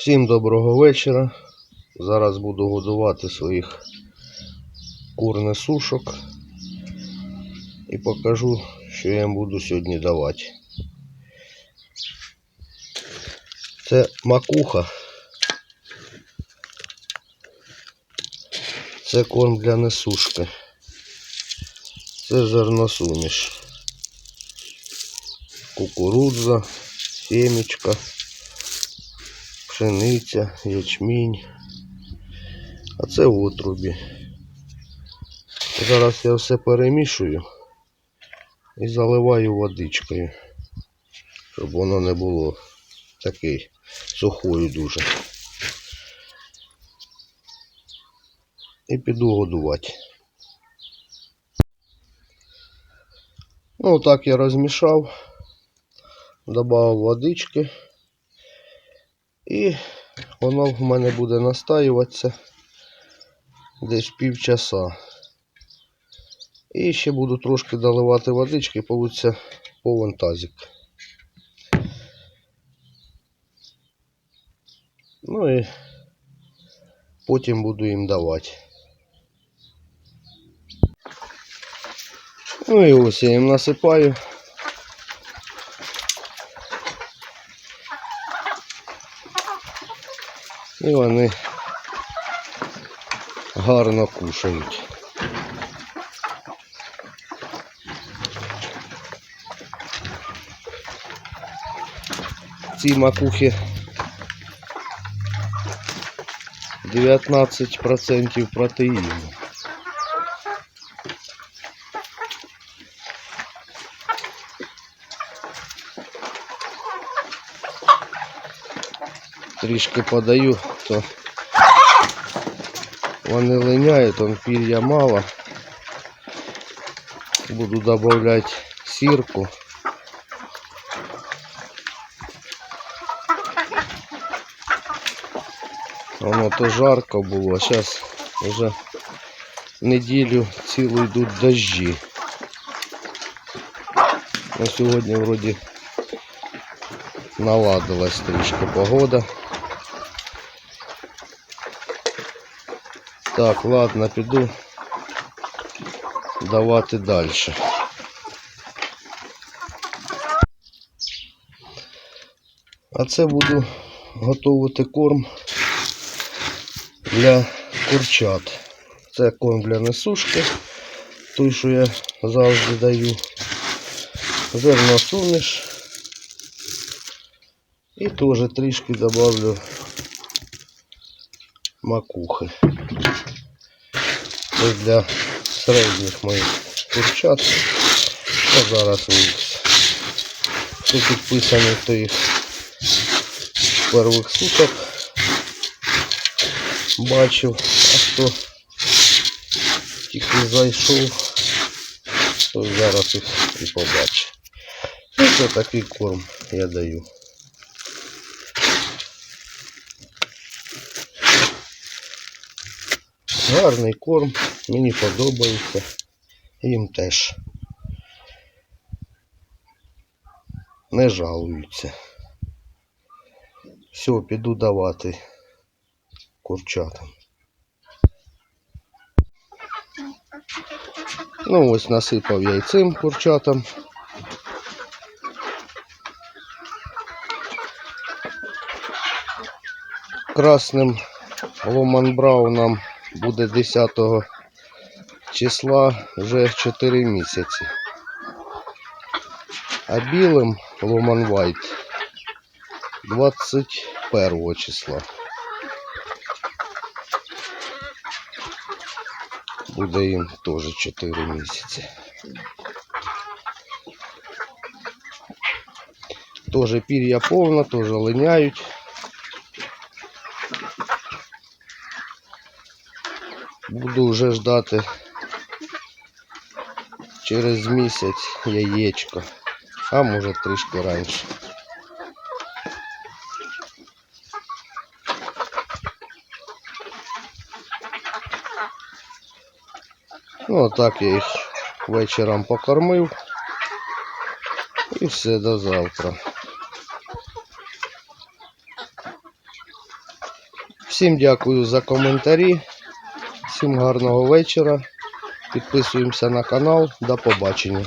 Всім доброго вечора. Зараз буду годувати своїх кур сушок і покажу, що я їм буду сьогодні давати. Це макуха. Це корм для несушки. Це зерносуміш. Кукурудза, семечка пшениця, ячмінь. А це отрубі. Зараз я все перемішую і заливаю водичкою, щоб воно не було такий сухою дуже. І піду годувати. Ну, так я розмішав, додав водички. І воно в мене буде настаюватися десь півчаса. І ще буду трошки доливати водички, получиться повен тазик. Ну і потім буду їм давати. Ну і ось я їм насипаю. І вони гарно кушають. Ці макухи 19% протеїну. Трішки подаю, то вони линяють, он пір'я мало. Буду добавлять сірку. Воно то жарко було, а зараз вже неділю цілу йдуть дощі. На сьогодні вроді наладилась трішки погода. Так, ладно, піду давати далі. А це буду готувати корм для курчат. Це корм для несушки, той, що я завжди даю. Зерносуміш. І теж трішки добавлю макухи. Це для середніх моїх курчат. А зараз вийде. Хто підписаний, то їх з перших суток бачив, а хто тільки зайшов, то зараз їх і побачить. Ось такий корм я даю. Гарний корм, мені подобається. Їм теж. Не жалуються. Все, піду давати курчатам. Ну ось насипав я і цим курчатам. Красним Ломан Брауном буде 10 числа вже 4 місяці. А білим Ломан Вайт 21 числа. Буде їм теж 4 місяці. Тоже пір'я повна, теж линяють. Буду вже ждати через місяць яєчко, а може трішки раніше. Ну, отак я їх вечором покормив. І все до завтра. Всім дякую за коментарі. Всім гарного вечора. Підписуємося на канал. До побачення.